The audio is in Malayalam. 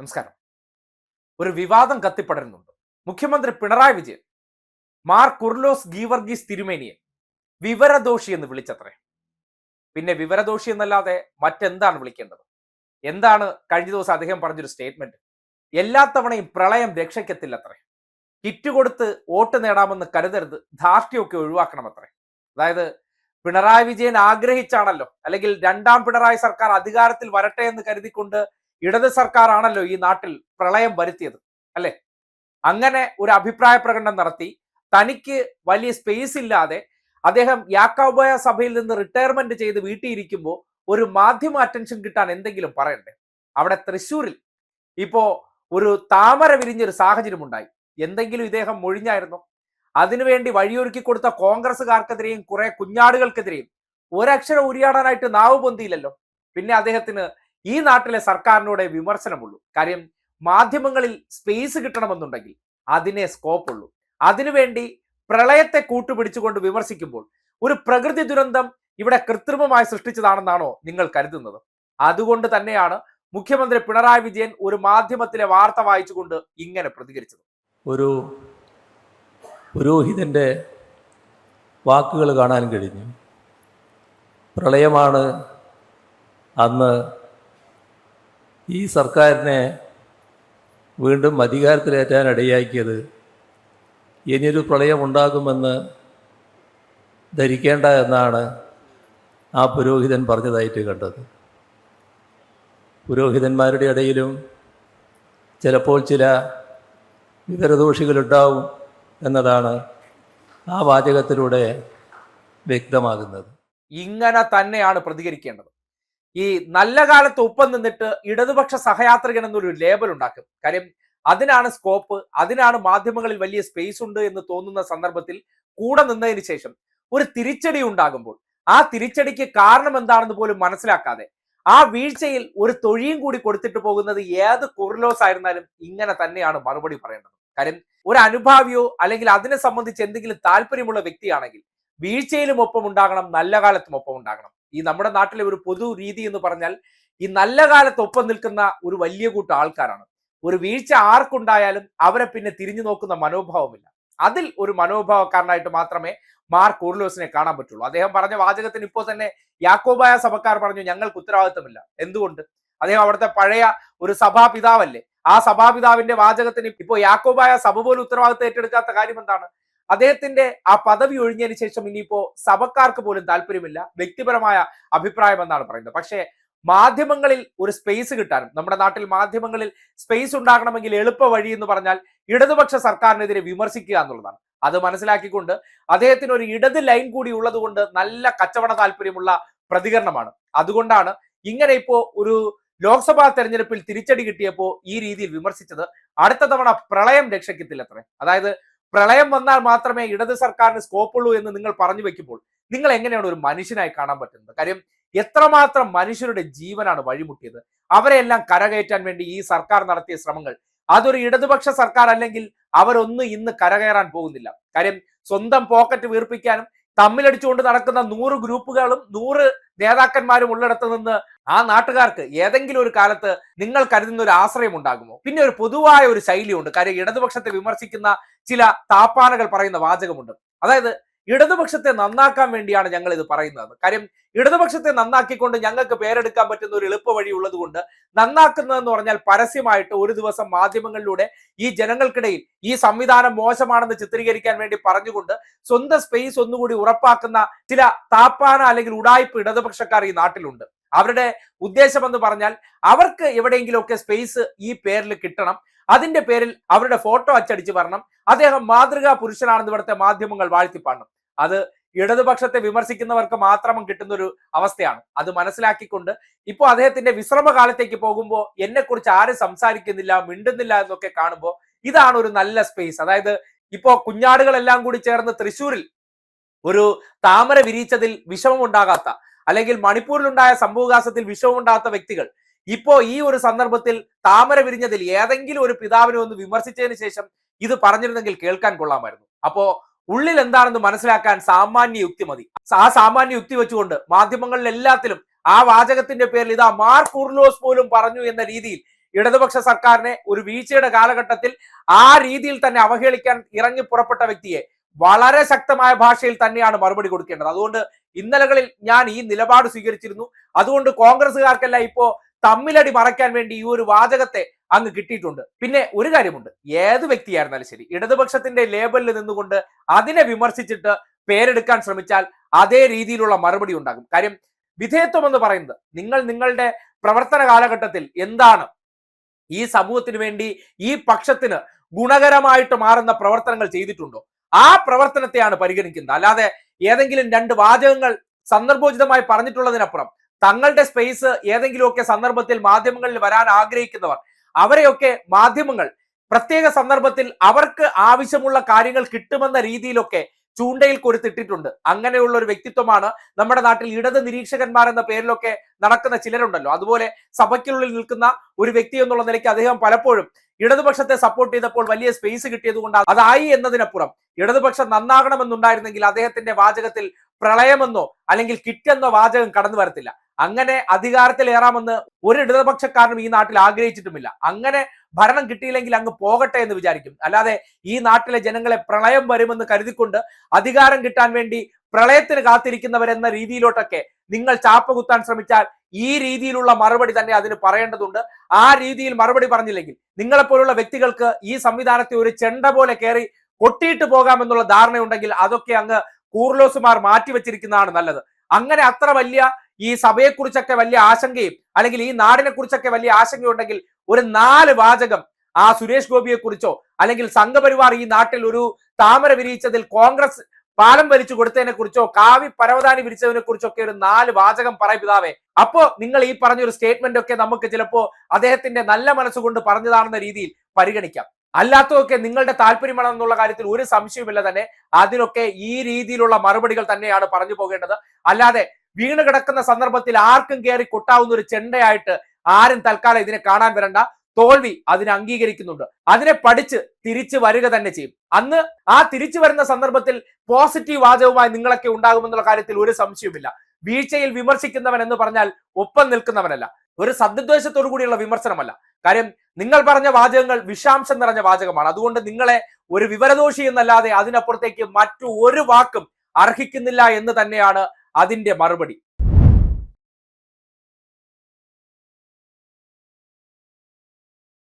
നമസ്കാരം. ഒരു വിവാദം കത്തിപ്പടരുന്നുണ്ട്. മുഖ്യമന്ത്രി പിണറായി വിജയൻ മാർ കുർലോസ് ഗീവർഗീസ് തിരുമേനിയെ വിവരദോഷി എന്ന് വിളിച്ചത്രേ. പിന്നെ വിവരദോഷി എന്നല്ലാതെ മറ്റെന്താണ് വിളിക്കേണ്ടത്? എന്താണ് കഴിഞ്ഞ ദിവസം അദ്ദേഹം പറഞ്ഞൊരു സ്റ്റേറ്റ്മെന്റ്? എല്ലാ തവണയും പ്രളയം രക്ഷയ്ക്കെത്തില്ലത്രേ. കിറ്റ് കൊടുത്ത് വോട്ട് നേടാമെന്ന് കരുതരുത് ധാർഷ്ട്യമൊക്കെ ഒഴിവാക്കണമത്രേ. അതായത് പിണറായി വിജയൻ ആഗ്രഹിച്ചാണല്ലോ അല്ലെങ്കിൽ രണ്ടാം പിണറായി സർക്കാർ അധികാരത്തിൽ വരട്ടെ എന്ന് കരുതിക്കൊണ്ട് ഇടത് സർക്കാരാണല്ലോ ഈ നാട്ടിൽ പ്രളയം വരുത്തിയത് അല്ലെ? അങ്ങനെ ഒരു അഭിപ്രായ പ്രകടനം നടത്തി. തനിക്ക് വലിയ സ്പേസ് ഇല്ലാതെ അദ്ദേഹം യാക്കോബോയ സഭയിൽ നിന്ന് റിട്ടയർമെന്റ് ചെയ്ത് വീട്ടിയിരിക്കുമ്പോൾ ഒരു മാധ്യമ അറ്റൻഷൻ കിട്ടാൻ എന്തെങ്കിലും പറയണ്ടേ? അവിടെ തൃശ്ശൂരിൽ ഇപ്പോ ഒരു താമര വിരിഞ്ഞൊരു സാഹചര്യം ഉണ്ടായി എന്തെങ്കിലും ഇദ്ദേഹം മൊഴിഞ്ഞായിരുന്നു? അതിനുവേണ്ടി വഴിയൊരുക്കി കൊടുത്ത കോൺഗ്രസ്സുകാർക്കെതിരെയും കുറെ കുഞ്ഞാടുകൾക്കെതിരെയും ഒരക്ഷരം ഉരിയാടാനായിട്ട് നാവ് പൊന്തിയില്ലല്ലോ? പിന്നെ അദ്ദേഹത്തിന് ഈ നാട്ടിലെ സർക്കാരിനോടെ വിമർശനമുള്ളൂ. കാര്യം മാധ്യമങ്ങളിൽ സ്പേസ് കിട്ടണമെന്നുണ്ടെങ്കിൽ അതിനെ സ്കോപ്പ് ഉള്ളൂ. അതിനുവേണ്ടി പ്രളയത്തെ കൂട്ടുപിടിച്ചുകൊണ്ട് വിമർശിക്കുമ്പോൾ ഒരു പ്രകൃതി ദുരന്തം ഇവിടെ കൃത്രിമമായി സൃഷ്ടിച്ചതാണെന്നാണോ നിങ്ങൾ കരുതുന്നത്? അതുകൊണ്ട് തന്നെയാണ് മുഖ്യമന്ത്രി പിണറായി വിജയൻ ഒരു മാധ്യമത്തിലെ വാർത്ത വായിച്ചുകൊണ്ട് ഇങ്ങനെ പ്രതികരിച്ചത്. ഒരു പുരോഹിതന്റെ വാക്കുകൾ കാണാൻ കഴിഞ്ഞു. പ്രളയമാണ് അന്ന് ഈ സർക്കാരിനെ വീണ്ടും അധികാരത്തിലേറ്റാൻ ഇടയാക്കിയത് ഇനിയൊരു പ്രളയമുണ്ടാകുമെന്ന് ധരിക്കേണ്ട എന്നാണ് ആ പുരോഹിതൻ പറഞ്ഞതായിട്ട് കണ്ടത്. പുരോഹിതന്മാരുടെ ഇടയിലും ചിലപ്പോൾ ചില വിവരദോഷികളുണ്ടാവും എന്നതാണ് ആ വാചകത്തിലൂടെ വ്യക്തമാകുന്നത്. ഇങ്ങനെ തന്നെയാണ് പ്രതികരിക്കേണ്ടത്. ഈ നല്ല കാലത്ത് ഒപ്പം നിന്നിട്ട് ഇടതുപക്ഷ സഹയാത്രികൻ എന്നൊരു ലേബൽ ഉണ്ടാക്കും. കാര്യം അതിനാണ് സ്കോപ്പ് അതിനാണ് മാധ്യമങ്ങളിൽ വലിയ സ്പേസ് ഉണ്ട് എന്ന് തോന്നുന്ന സന്ദർഭത്തിൽ കൂടെ നിന്നതിന് ശേഷം ഒരു തിരിച്ചടി ഉണ്ടാകുമ്പോൾ ആ തിരിച്ചടിക്ക് കാരണം എന്താണെന്ന് പോലും മനസ്സിലാക്കാതെ ആ വീഴ്ചയിൽ ഒരു തൊഴിയും കൂടി കൊടുത്തിട്ട് പോകുന്നത് ഏത് കുറലോസ് ആയിരുന്നാലും ഇങ്ങനെ തന്നെയാണ് മറുപടി പറയേണ്ടത്. കാര്യം ഒരു അനുഭാവിയോ അല്ലെങ്കിൽ അതിനെ സംബന്ധിച്ച് എന്തെങ്കിലും താല്പര്യമുള്ള വ്യക്തിയാണെങ്കിൽ വീഴ്ചയിലും ഒപ്പം ഉണ്ടാകണം നല്ല കാലത്തും ഒപ്പം ഉണ്ടാകണം. ഈ നമ്മുടെ നാട്ടിലെ ഒരു പൊതു രീതി എന്ന് പറഞ്ഞാൽ ഈ നല്ല കാലത്ത് ഒപ്പം നിൽക്കുന്ന ഒരു വലിയ കൂട്ടം ആൾക്കാരാണ്. ഒരു വീഴ്ച ആർക്കുണ്ടായാലും അവരെ പിന്നെ തിരിഞ്ഞു നോക്കുന്ന മനോഭാവമില്ല. അതിൽ ഒരു മനോഭാവക്കാരനായിട്ട് മാത്രമേ മാർ കൂർലോസിനെ കാണാൻ പറ്റുള്ളൂ. അദ്ദേഹം പറഞ്ഞ വാചകത്തിന് ഇപ്പോൾ തന്നെ യാക്കോബായ സഭക്കാർ പറഞ്ഞു ഞങ്ങൾക്ക് ഉത്തരവാദിത്തമില്ല. എന്തുകൊണ്ട്? അദ്ദേഹം അവിടുത്തെ പഴയ ഒരു സഭാപിതാവല്ലേ? ആ സഭാപിതാവിന്റെ വാചകത്തിന് ഇപ്പോൾ യാക്കോബായ സഭ പോലും ഉത്തരവാദിത്തം ഏറ്റെടുക്കാത്ത കാര്യം എന്താണ്? അദ്ദേഹത്തിന്റെ ആ പദവി ഒഴിഞ്ഞതിന് ശേഷം ഇനിയിപ്പോ സഭക്കാർക്ക് പോലും താല്പര്യമില്ല. വ്യക്തിപരമായ അഭിപ്രായം എന്നാണ് പറയുന്നത്. പക്ഷേ മാധ്യമങ്ങളിൽ ഒരു സ്പേസ് കിട്ടാനും നമ്മുടെ നാട്ടിൽ മാധ്യമങ്ങളിൽ സ്പേസ് ഉണ്ടാകണമെങ്കിൽ എളുപ്പ വഴി എന്ന് പറഞ്ഞാൽ ഇടതുപക്ഷ സർക്കാരിനെതിരെ വിമർശിക്കുക എന്നുള്ളതാണ്. അത് മനസ്സിലാക്കിക്കൊണ്ട് അദ്ദേഹത്തിന് ഒരു ഇടത് ലൈൻ കൂടി ഉള്ളതുകൊണ്ട് നല്ല കച്ചവട താല്പര്യമുള്ള പ്രതികരണമാണ്. അതുകൊണ്ടാണ് ഇങ്ങനെ ഇപ്പോ ഒരു ലോക്സഭാ തെരഞ്ഞെടുപ്പിൽ തിരിച്ചടി കിട്ടിയപ്പോ ഈ രീതിയിൽ വിമർശിച്ചത്. അടുത്ത തവണ പ്രളയം രക്ഷയ്ക്കത്തില്ലത്രേ. അതായത് പ്രളയം വന്നാൽ മാത്രമേ ഇടത് സർക്കാരിന് സ്കോപ്പ് ഉള്ളൂ എന്ന് നിങ്ങൾ പറഞ്ഞു വെക്കുമ്പോൾ നിങ്ങൾ എങ്ങനെയാണ് ഒരു മനുഷ്യനായി കാണാൻ പറ്റുന്നത്? കാര്യം എത്രമാത്രം മനുഷ്യരുടെ ജീവനാണ് വഴിമുട്ടിയത്? അവരെല്ലാം കരകയറ്റാൻ വേണ്ടി ഈ സർക്കാർ നടത്തിയ ശ്രമങ്ങൾ. അതൊരു ഇടതുപക്ഷ സർക്കാർ അല്ലെങ്കിൽ അവരൊന്നും ഇന്ന് കരകയറാൻ പോകുന്നില്ല. കാര്യം സ്വന്തം പോക്കറ്റ് വീർപ്പിക്കാനും തമ്മിലടിച്ചുകൊണ്ട് നടക്കുന്ന നൂറ് ഗ്രൂപ്പുകളും നൂറ് നേതാക്കന്മാരും ഉള്ളിടത്ത് നിന്ന് ആ നാട്ടുകാർക്ക് ഏതെങ്കിലും ഒരു കാലത്ത് നിങ്ങൾ കരുതുന്ന ഒരു ആശ്രയം ഉണ്ടാകുമോ? പിന്നെ ഒരു പൊതുവായ ഒരു ശൈലിയുണ്ട്. കാര്യം ഇടതുപക്ഷത്തെ വിമർശിക്കുന്ന ചില താപ്പാനകൾ പറയുന്ന വാചകമുണ്ട്. അതായത് ഇടതുപക്ഷത്തെ നന്നാക്കാൻ വേണ്ടിയാണ് ഞങ്ങൾ ഇത് പറയുന്നത്. കാര്യം ഇടതുപക്ഷത്തെ നന്നാക്കിക്കൊണ്ട് ഞങ്ങൾക്ക് പേരെടുക്കാൻ പറ്റുന്ന ഒരു എളുപ്പ വഴി ഉള്ളത് കൊണ്ട് നന്നാക്കുന്നതെന്ന് പറഞ്ഞാൽ പരസ്യമായിട്ട് ഒരു ദിവസം മാധ്യമങ്ങളിലൂടെ ഈ ജനങ്ങൾക്കിടയിൽ ഈ സംവിധാനം മോശമാണെന്ന് ചിത്രീകരിക്കാൻ വേണ്ടി പറഞ്ഞുകൊണ്ട് സ്വന്തം സ്പേസ് ഒന്നുകൂടി ഉറപ്പാക്കുന്ന ചില താപ്പാന അല്ലെങ്കിൽ ഉടായ്പ് ഇടതുപക്ഷക്കാർ ഈ നാട്ടിലുണ്ട്. അവരുടെ ഉദ്ദേശം എന്ന് പറഞ്ഞാൽ അവർക്ക് എവിടെയെങ്കിലുമൊക്കെ സ്പേസ് ഈ പേരിൽ കിട്ടണം. അതിന്റെ പേരിൽ അവരുടെ ഫോട്ടോ അച്ചടിച്ച് വരണം. അദ്ദേഹം മാതൃകാ പുരുഷനാണെന്ന് ഇവിടുത്തെ മാധ്യമങ്ങൾ വാഴ്ത്തിപ്പാടണം അത് ഇടതുപക്ഷത്തെ വിമർശിക്കുന്നവർക്ക് മാത്രം കിട്ടുന്ന ഒരു അവസ്ഥയാണ്. അത് മനസ്സിലാക്കിക്കൊണ്ട് ഇപ്പോൾ അദ്ദേഹത്തിന്റെ വിശ്രമകാലത്തേക്ക് പോകുമ്പോൾ എന്നെക്കുറിച്ച് ആരും സംസാരിക്കുന്നില്ല മിണ്ടുന്നില്ല എന്നൊക്കെ കാണുമ്പോൾ ഇതാണ് ഒരു നല്ല സ്പേസ് അതായത് ഇപ്പോ കുഞ്ഞാടുകളെല്ലാം കൂടി ചേർന്ന് തൃശ്ശൂരിൽ ഒരു താമര വിരിച്ചതിൽ വിഷമമുണ്ടാകാത്ത അല്ലെങ്കിൽ മണിപ്പൂരിലുണ്ടായ സംഭവകാശത്തിൽ വിഷമമുണ്ടാകാത്ത വ്യക്തികൾ ഇപ്പോ ഈ ഒരു സന്ദർഭത്തിൽ താമര വിരിഞ്ഞതിൽ ഏതെങ്കിലും ഒരു പിതാവിനെ ഒന്ന് വിമർശിച്ചതിന് ശേഷം ഇത് പറഞ്ഞിരുന്നെങ്കിൽ കേൾക്കാൻ കൊള്ളാമായിരുന്നു. അപ്പോ ഉള്ളിൽ എന്താണെന്ന് മനസ്സിലാക്കാൻ സാമാന്യ യുക്തി മതി. ആ സാമാന്യ യുക്തി വെച്ചുകൊണ്ട് മാധ്യമങ്ങളിൽ എല്ലാത്തിലും ആ വാചകത്തിന്റെ പേരിൽ ഇതാ മാർക്ക് ഉർലോസ് പോലും പറഞ്ഞു എന്ന രീതിയിൽ ഇടതുപക്ഷ സർക്കാരിനെ ഒരു വീഴ്ചയുടെ കാലഘട്ടത്തിൽ ആ രീതിയിൽ തന്നെ അവഹേളിക്കാൻ ഇറങ്ങി പുറപ്പെട്ട വ്യക്തിയെ വളരെ ശക്തമായ ഭാഷയിൽ തന്നെയാണ് മറുപടി കൊടുക്കേണ്ടത്. അതുകൊണ്ട് ഇന്നലകളിൽ ഞാൻ ഈ നിലപാട് സ്വീകരിച്ചിരുന്നു. അതുകൊണ്ട് കോൺഗ്രസ്സുകാർക്കെല്ലാം ഇപ്പോ തമ്മിലടി മറയ്ക്കാൻ വേണ്ടി ഈ ഒരു വാചകത്തെ അങ്ങ് കിട്ടിയിട്ടുണ്ട്. പിന്നെ ഒരു കാര്യമുണ്ട്. ഏത് വ്യക്തിയായിരുന്നാലും ശരി ഇടതുപക്ഷത്തിന്റെ ലേബലിൽ നിന്നുകൊണ്ട് അതിനെ വിമർശിച്ചിട്ട് പേരെടുക്കാൻ ശ്രമിച്ചാൽ അതേ രീതിയിലുള്ള മറുപടി ഉണ്ടാകും. കാര്യം വിധേയത്വം എന്ന് പറയുന്നത് നിങ്ങൾ നിങ്ങളുടെ പ്രവർത്തന കാലഘട്ടത്തിൽ എന്താണ് ഈ സമൂഹത്തിന് വേണ്ടി ഈ പക്ഷത്തിന് ഗുണകരമായിട്ട് മാറുന്ന പ്രവർത്തനങ്ങൾ ചെയ്തിട്ടുണ്ടോ? ആ പ്രവർത്തനത്തെയാണ് പരിഗണിക്കുന്നത്. അല്ലാതെ ഏതെങ്കിലും രണ്ട് വാചകങ്ങൾ സന്ദർഭോചിതമായി പറഞ്ഞിട്ടുള്ളതിനപ്പുറം തങ്ങളുടെ സ്പേസ് ഏതെങ്കിലുമൊക്കെ സന്ദർഭത്തിൽ മാധ്യമങ്ങളിൽ വരാൻ ആഗ്രഹിക്കുന്നവർ അവരെയൊക്കെ മാധ്യമങ്ങൾ പ്രത്യേക സന്ദർഭത്തിൽ അവർക്ക് ആവശ്യമുള്ള കാര്യങ്ങൾ കിട്ടുമെന്ന രീതിയിലൊക്കെ ചൂണ്ടയിൽ കൊരുത്തിട്ടിട്ടുണ്ട്. അങ്ങനെയുള്ള ഒരു വ്യക്തിത്വമാണ് നമ്മുടെ നാട്ടിൽ ഇടത് നിരീക്ഷകന്മാർ എന്ന പേരിലൊക്കെ നടക്കുന്ന ചിലരുണ്ടല്ലോ. അതുപോലെ സഭയ്ക്കുള്ളിൽ നിൽക്കുന്ന ഒരു വ്യക്തി എന്നുള്ള നിലയ്ക്ക് അദ്ദേഹം പലപ്പോഴും ഇടതുപക്ഷത്തെ സപ്പോർട്ട് ചെയ്തപ്പോൾ വലിയ സ്പേസ് കിട്ടിയത് കൊണ്ട് അതായി എന്നതിനപ്പുറം ഇടതുപക്ഷം നന്നാകണമെന്നുണ്ടായിരുന്നെങ്കിൽ അദ്ദേഹത്തിന്റെ വാചകത്തിൽ പ്രളയമെന്നോ അല്ലെങ്കിൽ കിറ്റെന്നോ വാചകം കടന്നു വരത്തില്ല. അങ്ങനെ അധികാരത്തിലേറാമെന്ന് ഒരു ഇടതുപക്ഷക്കാരനും ഈ നാട്ടിൽ ആഗ്രഹിച്ചിട്ടുമില്ല. അങ്ങനെ ഭരണം കിട്ടിയില്ലെങ്കിൽ അങ്ങ് പോകട്ടെ എന്ന് വിചാരിക്കും. അല്ലാതെ ഈ നാട്ടിലെ ജനങ്ങളെ പ്രളയം വരുമെന്ന് കരുതിക്കൊണ്ട് അധികാരം കിട്ടാൻ വേണ്ടി പ്രളയത്തിന് കാത്തിരിക്കുന്നവരെന്ന രീതിയിലോട്ടൊക്കെ നിങ്ങൾ ചാപ്പ കുത്താൻ ശ്രമിച്ചാൽ ഈ രീതിയിലുള്ള മറുപടി തന്നെ അതിന് പറയേണ്ടതുണ്ട്. ആ രീതിയിൽ മറുപടി പറഞ്ഞില്ലെങ്കിൽ നിങ്ങളെപ്പോലുള്ള വ്യക്തികൾക്ക് ഈ സംവിധാനത്തെ ഒരു ചെണ്ട പോലെ കയറി കൊട്ടിയിട്ട് പോകാമെന്നുള്ള ധാരണയുണ്ടെങ്കിൽ അതൊക്കെ അങ്ങ് കൂർലോസുമാർ മാറ്റിവെച്ചിരിക്കുന്നതാണ് നല്ലത്. അങ്ങനെ അത്ര വലിയ ഈ സഭയെക്കുറിച്ചൊക്കെ വലിയ ആശങ്കയും അല്ലെങ്കിൽ ഈ നാടിനെ കുറിച്ചൊക്കെ വലിയ ആശങ്കയുണ്ടെങ്കിൽ ഒരു നാല് വാചകം ആ സുരേഷ് ഗോപിയെ കുറിച്ചോ അല്ലെങ്കിൽ സംഘപരിവാർ ഈ നാട്ടിൽ ഒരു താമര വിരിയിച്ചതിൽ കോൺഗ്രസ് പാലം വലിച്ചു കൊടുത്തതിനെ കുറിച്ചോ കാവി പരവതാനി വിരിച്ചതിനെ കുറിച്ചൊക്കെ ഒരു നാല് വാചകം പറയും പിതാവേ. അപ്പോ നിങ്ങൾ ഈ പറഞ്ഞൊരു സ്റ്റേറ്റ്മെന്റ് ഒക്കെ നമുക്ക് ചിലപ്പോ അദ്ദേഹത്തിന്റെ നല്ല മനസ്സുകൊണ്ട് പറഞ്ഞതാണെന്ന രീതിയിൽ പരിഗണിക്കാം. അല്ലാത്തതൊക്കെ നിങ്ങളുടെ താല്പര്യമാണെന്നുള്ള കാര്യത്തിൽ ഒരു സംശയവുമില്ല തന്നെ. അതിനൊക്കെ ഈ രീതിയിലുള്ള മറുപടികൾ തന്നെയാണ് പറഞ്ഞു പോകേണ്ടത്. അല്ലാതെ വീണ് കിടക്കുന്ന സന്ദർഭത്തിൽ ആർക്കും കയറി കൊട്ടാവുന്ന ഒരു ചെണ്ടയായിട്ട് ആരും തൽക്കാലം ഇതിനെ കാണാൻ വരണ്ട. തോൽവി അതിനെ അംഗീകരിക്കുന്നുണ്ട്. അതിനെ പഠിച്ച് തിരിച്ചു വരിക തന്നെ ചെയ്യും. അന്ന് ആ തിരിച്ചു വരുന്ന സന്ദർഭത്തിൽ പോസിറ്റീവ് വാചകവുമായി നിങ്ങളൊക്കെ ഉണ്ടാകുമെന്നുള്ള കാര്യത്തിൽ ഒരു സംശയവുമില്ല. വീഴ്ചയിൽ വിമർശിക്കുന്നവൻ എന്ന് പറഞ്ഞാൽ ഒപ്പം നിൽക്കുന്നവനല്ല. ഒരു സദ്ദ്വേഷത്തോടു കൂടിയുള്ള വിമർശനമല്ല. കാര്യം നിങ്ങൾ പറഞ്ഞ വാചകങ്ങൾ വിഷാംശം നിറഞ്ഞ വാചകമാണ്. അതുകൊണ്ട് നിങ്ങളെ ഒരു വിവരദോഷി എന്നല്ലാതെ അതിനപ്പുറത്തേക്ക് മറ്റു ഒരു വാക്കും അർഹിക്കുന്നില്ല എന്ന് തന്നെയാണ് അതിന്റെ മറുപടി